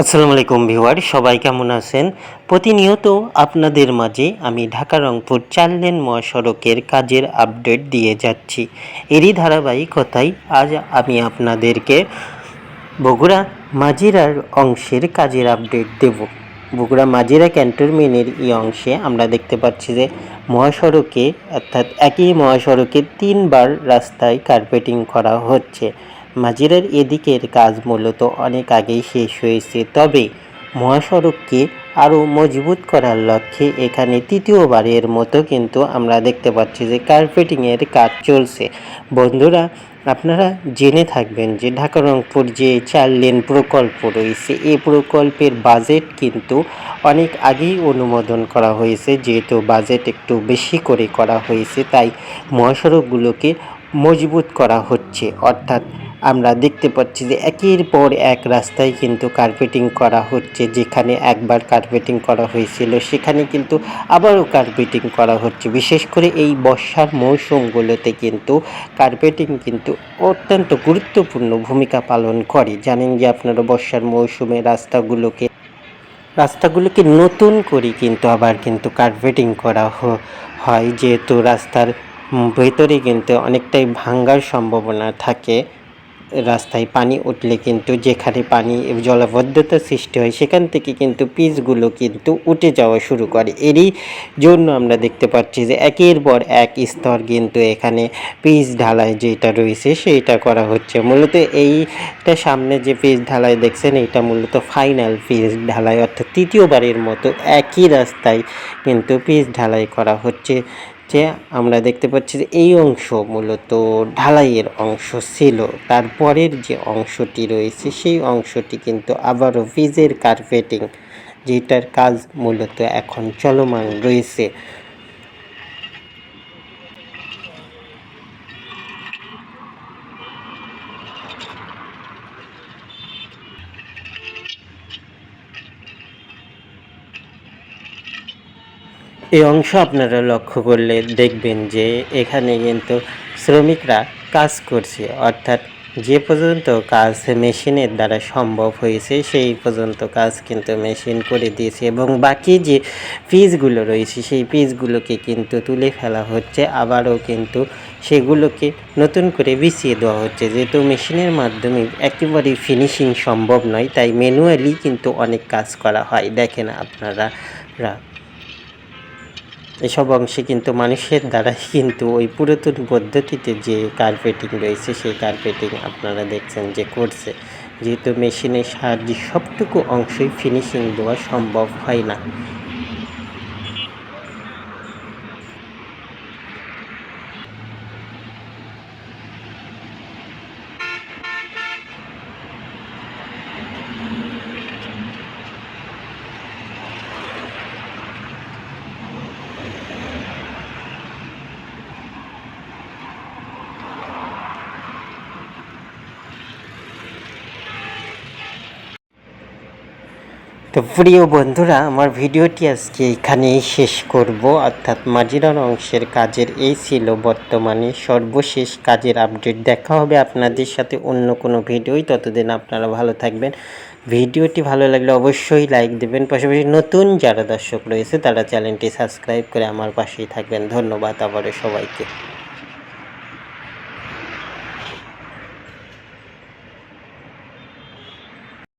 আসসালামু আলাইকুম ভিওয়ার সবাই কেমন আছেন? প্রতিনিয়ত আপনাদের মাঝে আমি ঢাকা রংপুর চার লেন মহাসড়কের কাজের আপডেট দিয়ে যাচ্ছি। এরই ধারাবাহিকতায় আজ আমি আপনাদেরকে বগুড়া মাজিরার অংশের কাজের আপডেট দেব। বগুড়া মাজিরা ক্যান্টনমেন্টের এই অংশে আমরা দেখতে পাচ্ছি যে মহাসড়কে, অর্থাৎ একই মহাসড়কে তিনবার রাস্তায় কার্পেটিং করা হচ্ছে। মাজিরার এদিকের কাজ মূলত অনেক আগেই শেষ হয়েছে। তবে মহাসড়ককে আরও মজবুত করার লক্ষ্যে এখানে তৃতীয়বারের মতো কিন্তু আমরা দেখতে পাচ্ছি যে কার্পেটিংয়ের কাজ চলছে। বন্ধুরা আপনারা জেনে থাকবেন যে ঢাকা রংপুর যে চার লেন প্রকল্প রয়েছে এই প্রকল্পের বাজেট কিন্তু অনেক আগেই অনুমোদন করা হয়েছে। যেহেতু বাজেট একটু বেশি করে করা হয়েছে, তাই মহাসড়কগুলোকে মজবুত করা হচ্ছে। অর্থাৎ আমরা দেখতে পাচ্ছি যে একের পর এক রাস্তায় কিন্তু কার্পেটিং করা হচ্ছে, যেখানে একবার কার্পেটিং করা হয়েছিল, সেখানে কিন্তু আবারও কার্পেটিং করা হচ্ছে। বিশেষ করে এই বর্ষার মৌসুমগুলোতে কিন্তু কার্পেটিং কিন্তু অত্যন্ত গুরুত্বপূর্ণ ভূমিকা পালন করে। জানেন যে আপনারা বর্ষার মৌসুমে রাস্তাগুলোকে রাস্তাগুলোকে নতুন করে কিন্তু আবার কিন্তু কার্পেটিং করা হয়, যেহেতু রাস্তার ভেতরে কিন্তু অনেকটাই ভাঙ্গার সম্ভাবনা থাকে। রাস্তায় পানি উঠলে কিন্তু যেখানে পানি জলাবদ্ধতা সৃষ্টি হয়, সেখান থেকে কিন্তু পিচগুলো কিন্তু উঠে যাওয়া শুরু করে। এরই জন্য আমরা দেখতে পাচ্ছি যে একের পর এক স্তর কিন্তু এখানে পিচ ঢালাই যেটা রয়েছে সেইটা করা হচ্ছে। মূলত এইটা সামনে যে পিচ ঢালাই দেখছেন, এটা মূলত ফাইনাল পিচ ঢালাই, অর্থাৎ তৃতীয়বারের মতো একই রাস্তায় কিন্তু পিচ ঢালাই করা হচ্ছে। যে আমরা দেখতে পাচ্ছি যে এই অংশ মূলত ঢালাইয়ের অংশ ছিল। তারপরের যে অংশটি রয়েছে, সেই অংশটি কিন্তু আবারও ভিজের কার্পেটিং, যেটার কাজ মূলত এখন চলমান রয়েছে। এই অংশ আপনারা লক্ষ্য করলে দেখবেন যে এখানে কিন্তু শ্রমিকরা কাজ করছে। অর্থাৎ যে পর্যন্ত কাজ মেশিনের দ্বারা সম্ভব হয়েছে, সেই পর্যন্ত কাজ কিন্তু মেশিন করে দিয়েছে এবং বাকি যে পিসগুলো রয়েছে, সেই পিসগুলোকে কিন্তু তুলে ফেলা হচ্ছে। আবারও কিন্তু সেগুলোকে নতুন করে বিছিয়ে দেওয়া হচ্ছে। যেহেতু মেশিনের মাধ্যমে একেবারেই ফিনিশিং সম্ভব নয়, তাই ম্যানুয়ালি কিন্তু অনেক কাজ করা হয়। দেখেন আপনারা। এসব অংশে কিন্তু মানুষের দ্বারাই কিন্তু ওই পুরাতন পদ্ধতিতে যে কার্পেটিং রয়েছে, সেই কার্পেটিং আপনারা দেখছেন যে করছে। যেহেতু মেশিনের সাহায্যে সবটুকু অংশই ফিনিশিং দেওয়া সম্ভব হয় না। তো প্রিয় বন্ধুরা, আমার ভিডিওটি আজকে এখানেই শেষ করব। অর্থাৎ মাজিরার অংশের কাজের এই ছিল বর্তমানে সর্বশেষ কাজের আপডেট। দেখা হবে আপনাদের সাথে অন্য কোনো ভিডিওই। ততদিন আপনারা ভালো থাকবেন। ভিডিওটি ভালো লাগলে অবশ্যই লাইক দেবেন। পাশাপাশি নতুন যারা দর্শক রয়েছে, তারা চ্যানেলটি সাবস্ক্রাইব করে আমার পাশেই থাকবেন। ধন্যবাদ আবারও সবাইকে।